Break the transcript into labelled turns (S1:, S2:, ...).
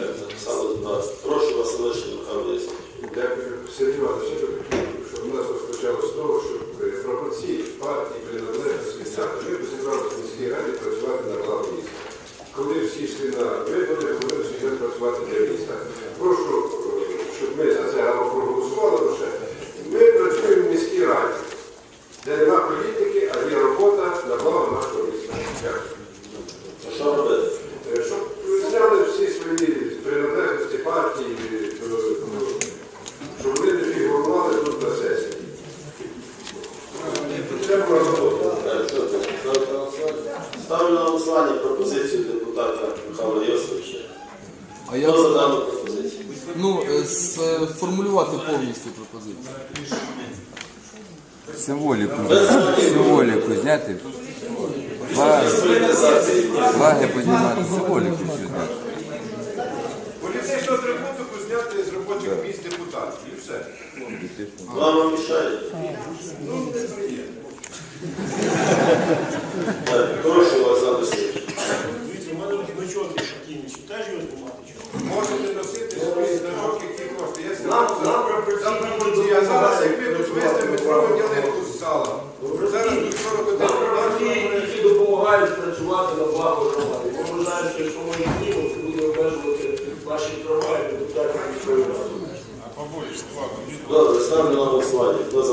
S1: Так, записали вас. Прошу вас, Михайло Ясович.
S2: Дякую, Сергій Іванович. Я хотів, щоб у нас розпочалося з того, що е, пропорції партії приналежності. Ми зібралися в міській раді працювати на главу міста. Коли всі йшли на вибори, говорили, що йдемо працювати для міста. Прошу, е, щоб ми за це або проголосували лише. Ми працюємо в міській раді, де нема політики, а є робота на благо нашого міста. Дякую.
S1: А що робити?
S2: Е, Щоб зняли всі свої приналежності партії, е, ну, щоб вони не фігурували тут на сесії. Це була робота.
S1: Так, що це? Ставте на голосування? Ставлю на голосування пропозицію депутата Михайла Йосовича.
S3: А я
S1: Хто за дану пропозицію?
S3: ну е, сформулювати повністю пропозицію.
S4: Символіку, символіку зняти. Флаги,
S1: Політизації.
S4: флаги піднімати, символіку всю зняти.
S2: Політичну атрибутику зняти з робочих місць депутатів і все.
S1: Вам вам мішає? Так,
S2: Зараз тут 41
S5: Ті, які допомагають працювати на благо громади. Ми знаємо, що якщо ми їх знімемо, це буде обмежувати наші права і депутатів міської ради.
S1: Добре, ставлю на голосування. Хто за